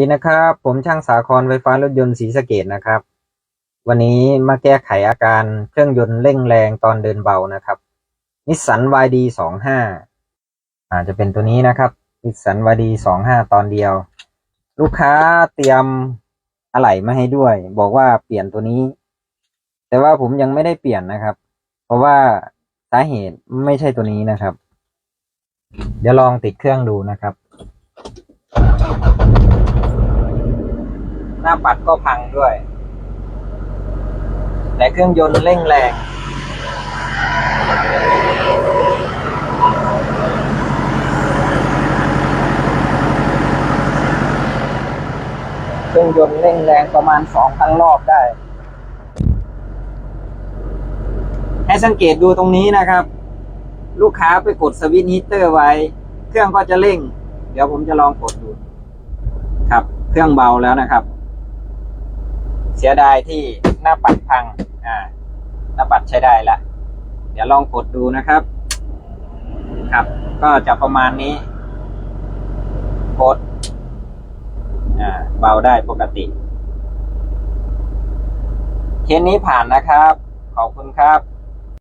ดีนะครับ ผมช่างสาครไฟฟ้ารถยนต์ศรีสะเกดนะครับ วันนี้มาแก้ไขอาการเครื่องยนต์เร่งแรงตอนเดินเบานะครับนิสสัน YD สองห้าอาจจะเป็นตัวนี้นะครับนิสสัน YD สองห้าตอนเดียว ลูกค้าเตรียมอะไหล่มาให้ด้วย บอกว่าเปลี่ยนตัวนี้ แต่ว่าผมยังไม่ได้เปลี่ยนนะครับ เพราะว่าสาเหตุไม่ใช่ตัวนี้นะครับ เดี๋ยวลองติดเครื่องดูนะครับ น้าปัดก็พังด้วยแต่เครื่องยนต์เร่งแรง เครื่องยนต์เร่งแรงประมาณ2,000รอบได้ ให้สังเกตดูตรงนี้นะครับ ลูกค้าไปกดสวิตช์ฮีตเตอร์ไว้ เครื่องก็จะเร่ง เดี๋ยวผมจะลองกดดู ครับ เครื่องเบาแล้วนะครับ เสียดายที่หน้าปัดพัง อ่า หน้าปัดใช้ได้ละ เดี๋ยวลองกดดูนะครับ ครับ ก็จะประมาณนี้กดอ่า เบาได้ปกติ เคสนี้ผ่านนะครับ ขอบคุณครับ